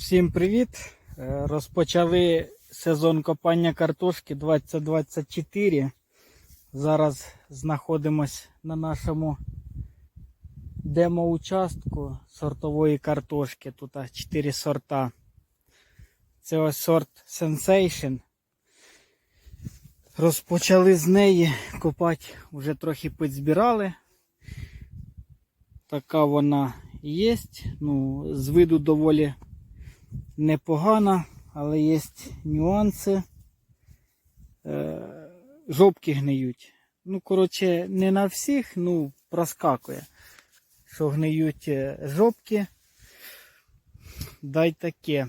Всім привіт! Е, Розпочали сезон копання картошки 2024. Зараз знаходимось на нашому демо-участку сортової картошки. Тут 4 сорта. Це ось сорт Sensation. Розпочали з неї копати, вже трохи підзбирали. Така вона є. Ну, з виду доволі непогана, але є нюанси. Е, жопки гниють. Ну, коротше, не на всіх, ну, проскакує. Що гниють е, жопки. Дай таке.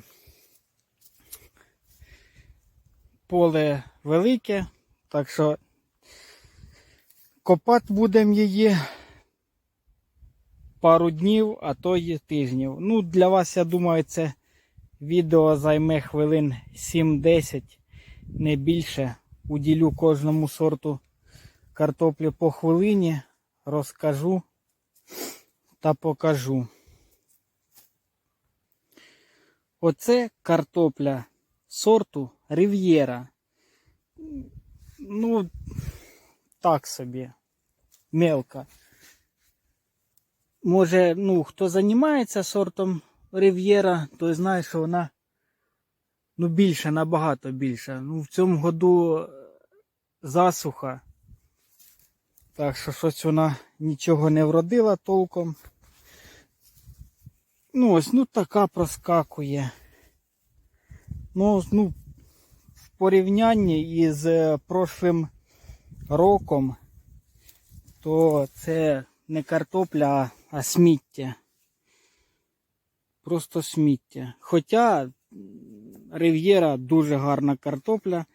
Поле велике, так що копати будемо її пару днів, а то й тижнів. Ну, для вас, я думаю, це відео займе хвилин 7-10, не більше. Уділю кожному сорту картоплі по хвилині, розкажу та покажу. Оце картопля сорту Рів'єра. Ну, так собі, мелка. Може, ну, хто займається сортом Рів'єра, той знає, що вона ну, більше, набагато більше. Ну, в цьому году засуха. Так що щось вона нічого не вродила толком. Ну ось, ну така проскакує. Ну, ну, в порівнянні із е, прошлим роком, то це не картопля, а сміття. Просто сміття. Хоча Рив'єра дуже гарна картопля.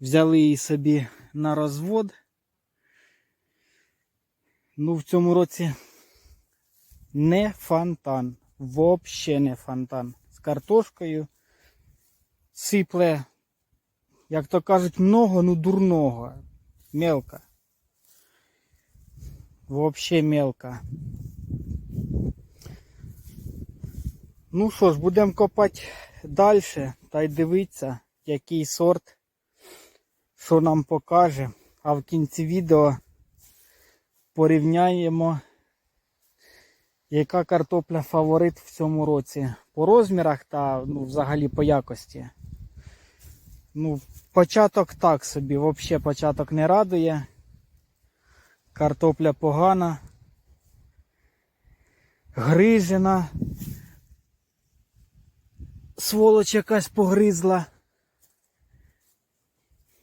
Взяли її собі на розвод. Ну, в цьому році не фонтан. Взагалі не фонтан. З картошкою сипле, як то кажуть, много, ну дурного. Мелко. Взагалі мелко. Ну що ж, будемо копати далі та й дивитися, який сорт, що нам покаже. А в кінці відео порівняємо, яка картопля фаворит в цьому році по розмірах та ну, взагалі по якості. Ну, початок так собі, взагалі початок не радує. Картопля погана, грижена, сволоч якась погризла.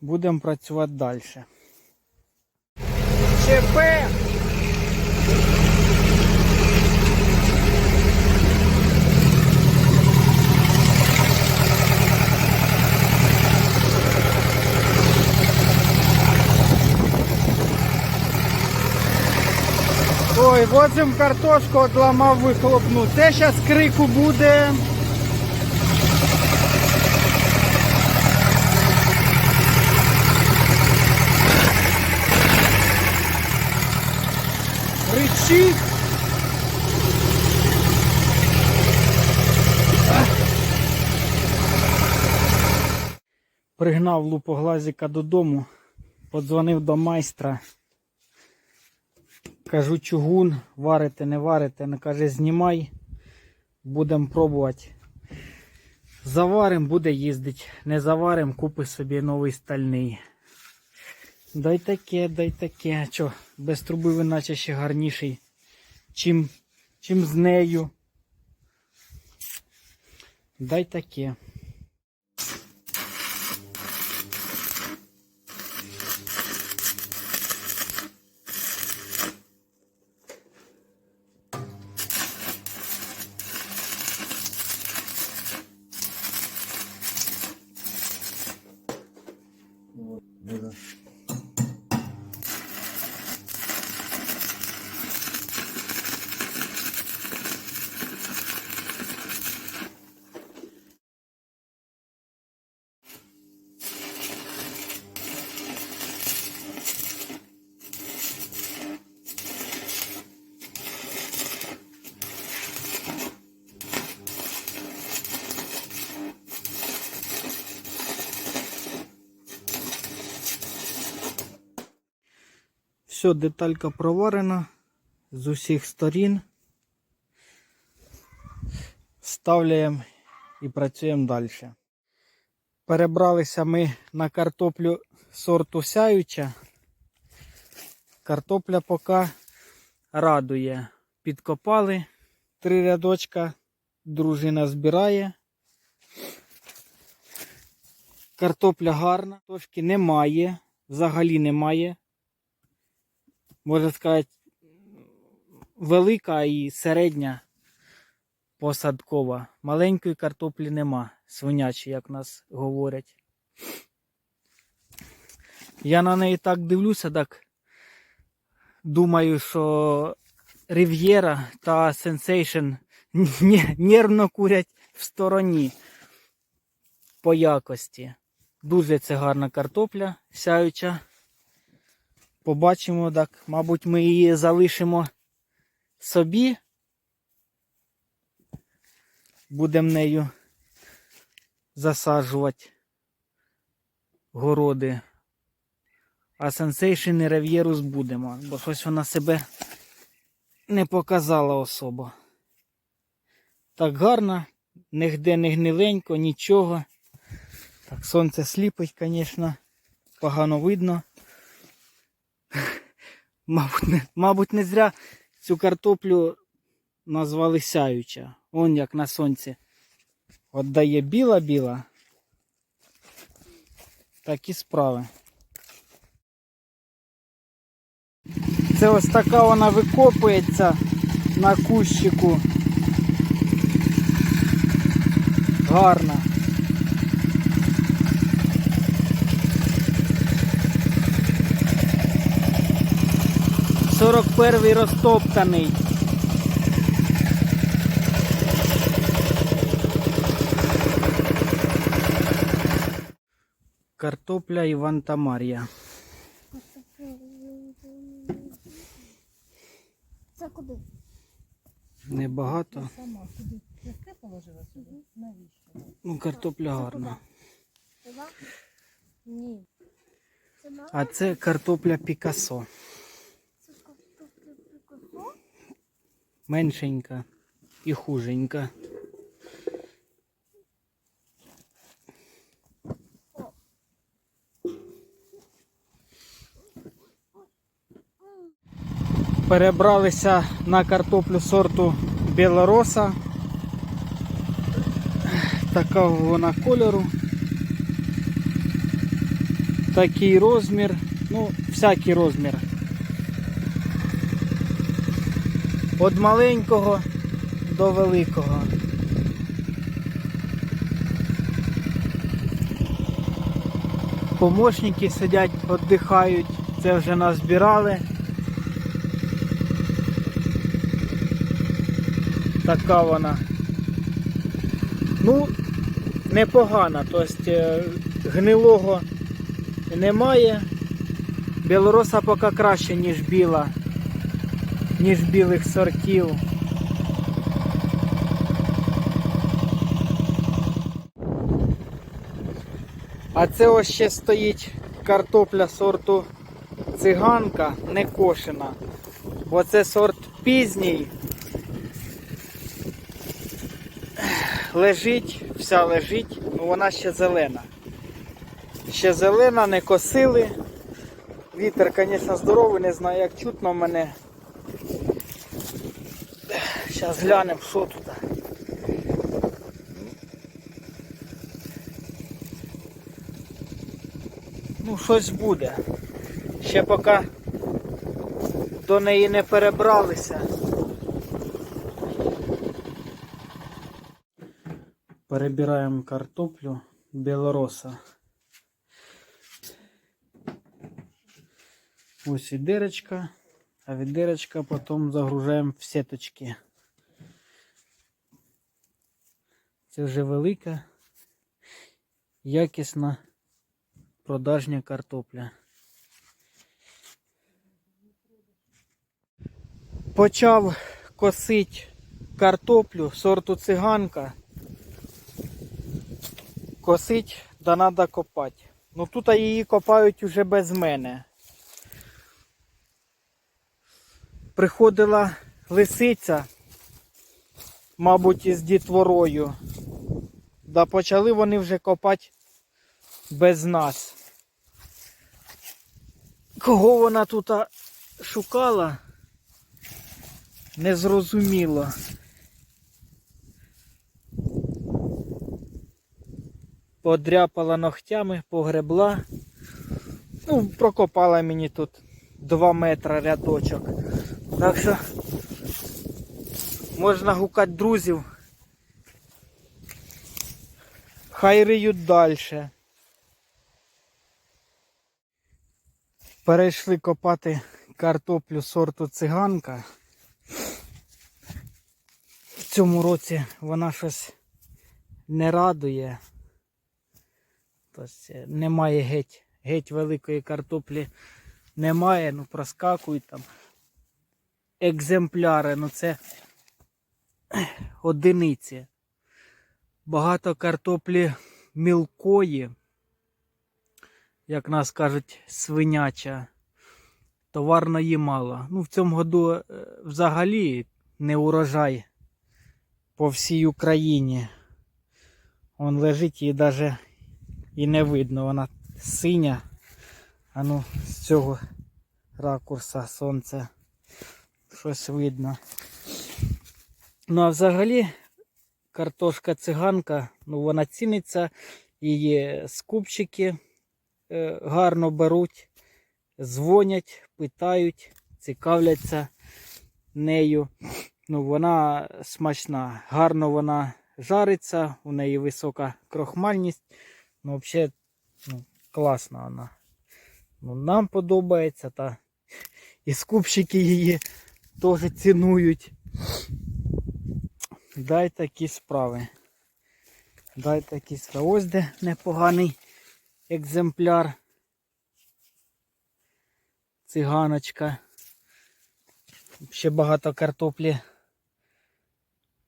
Будемо працювати далі. ЧП! Ой, возим картошку, отламав вихлопну. Це зараз крику буде. Рычить. Пригнав лупоглазика додому, подзвонив до майстра. Кажу, чугун, варите, не варите. Не каже, знімай, будемо пробувати. Заварим, буде їздити. Не заварим, купи собі новий стальний. Дай таке, дай таке. Чо, без труби ви наче ще гарніший, чим, чим з нею. Дай таке. Yeah. Все, деталька проварена з усіх сторін. Ставляємо і працюємо далі. Перебралися ми на картоплю сорту сяюча. Картопля поки радує. Підкопали три рядочка, дружина збирає. Картопля гарна, трошки немає, взагалі немає. Можна сказати, велика і середня посадкова. Маленької картоплі нема, свинячі, як нас говорять. Я на неї так дивлюся, так думаю, що Рів'єра та Сенсейшн нервно курять в стороні по якості. Дуже це гарна картопля сяюча. Побачимо, так, мабуть, ми її залишимо собі. Будемо нею засаджувати городи. А Sensation і Рев'єру збудемо, бо щось вона себе не показала особо. Так гарно, нігде не гниленько, нічого. Так, сонце сліпить, звісно, погано видно. Мабуть, не, мабуть, не зря цю картоплю назвали сяюча. Он як на сонці. От дає біла-біла. Такі справи. Це ось така вона викопується на кущику. Гарна. Сорок перший розтоптаний. Картопля Іван та Мар'я. Це куди? Небагато. Сама туди легке положила сюди. Навіщо? Ну, картопля гарна. Ні. А це картопля Пікасо. Це картопля Пікассо? Меншенька і хуженька. Перебралися на картоплю сорту Білороса. Такого вона кольору. Такий розмір. Ну, всякий розмір. Від маленького до великого. Помощники сидять, віддихають. Це вже назбирали. Така вона. Ну, непогана. Тобто е, гнилого немає. Білороса поки краще, ніж біла ніж білих сортів. А це ось ще стоїть картопля сорту циганка, не кошена. Оце сорт пізній. Лежить, вся лежить, ну вона ще зелена. Ще зелена, не косили. Вітер, звісно, здоровий, не знаю, як чутно мене. Зараз глянемо, що тут. Ну, щось буде. Ще поки до неї не перебралися. Перебираємо картоплю білороса. Ось і дирочка, а від дирочка потім загружаємо в сіточки. Це вже велика, якісна продажня картопля. Почав косити картоплю сорту циганка. Косить, да треба копати. Ну тут її копають уже без мене. приходила лисиця, мабуть, із дітворою. Да почали вони вже копати без нас. Кого вона тут шукала? Незрозуміло. Подряпала ногтями, погребла. Ну, прокопала мені тут 2 метри рядочок. Так що можна гукати друзів. Хай риють далі. Перейшли копати картоплю сорту циганка. В цьому році вона щось не радує. Тобто немає геть, геть великої картоплі немає, ну проскакують там екземпляри, ну це одиниці. Багато картоплі мілкої, як нас кажуть, свиняча. Товарної мало. Ну, в цьому году е, взагалі не урожай по всій Україні. Он лежить її навіть і не видно. Вона синя. А ну, з цього ракурса сонце щось видно. Ну а взагалі картошка циганка, ну вона ціниться, її скупщики е, гарно беруть, дзвонять, питають, цікавляться нею. Ну, вона смачна, гарно вона жариться, у неї висока крохмальність. Ну, взагалі, ну, класна вона. Ну, нам подобається, та і скупщики її теж цінують. Дай такі справи. Дай такі справи. Ось де непоганий екземпляр. Циганочка. Ще багато картоплі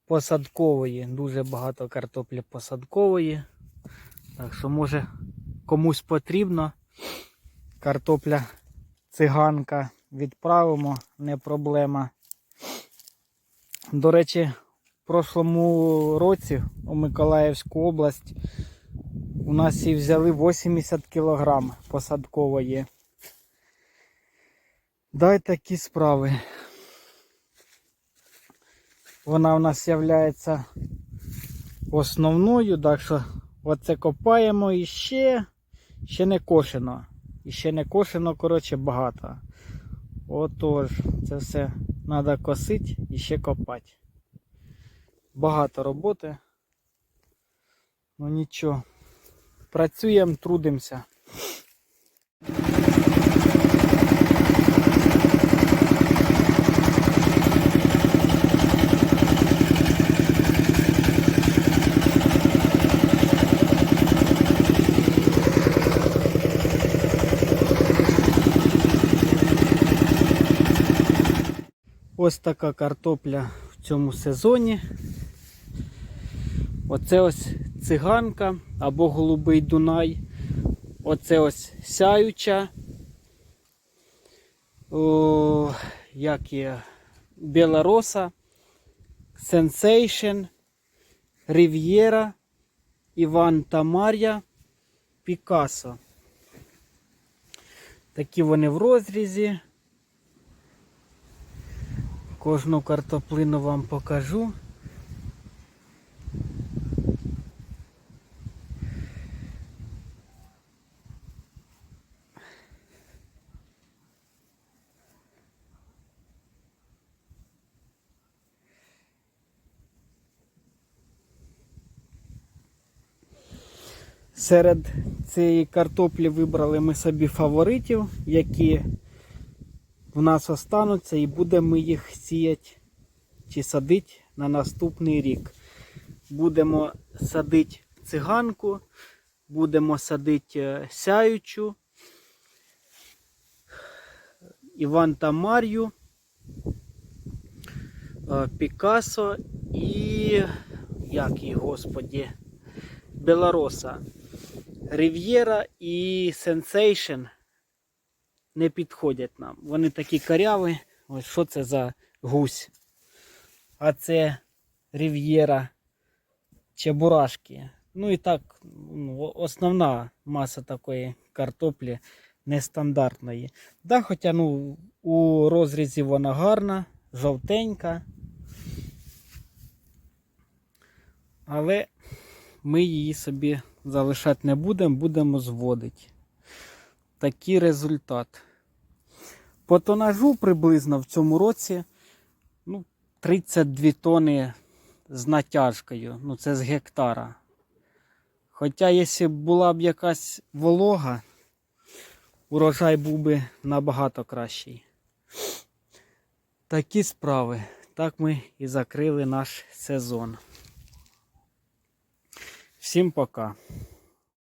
посадкової. Дуже багато картоплі посадкової. Так що, може, комусь потрібно. Картопля циганка відправимо, не проблема. До речі, в прошлому році у Миколаївську область у нас її взяли 80 кг посадкової. Дай такі справи. Вона у нас є основною, так що оце копаємо і ще, ще не кошено. І ще не кошено, коротше, багато. Отож, це все треба косити і ще копати. Багато роботи. Ну нічого. Працюємо, трудимося. Ось така картопля в цьому сезоні. Оце ось циганка або голубий дунай. Оце ось сяюча. О, як є Білороса, Сенсейшн, Рів'єра, Іван Тамар'я, Пікасо. Такі вони в розрізі. Кожну картоплину вам покажу. Серед цієї картоплі вибрали ми собі фаворитів, які в нас остануться і будемо їх сіяти чи садити на наступний рік. Будемо садити циганку, будемо садити е, сяючу, Іван та Мар'ю, е, Пікасо і як її, господі, Белороса, Рів'єра і Сенсейшн не підходять нам. Вони такі каряви, Ось що це за гусь. А це рів'єра чебурашки. Ну і так, ну, основна маса такої картоплі нестандартної. Да, хоча ну, у розрізі вона гарна, жовтенька. Але ми її собі залишати не будемо, будемо зводити. Такий результат. По тонажу приблизно в цьому році ну, 32 тони з натяжкою. Ну, це з гектара. Хоча, якщо б була б якась волога, урожай був би набагато кращий. Такі справи. Так ми і закрили наш сезон. Всім пока.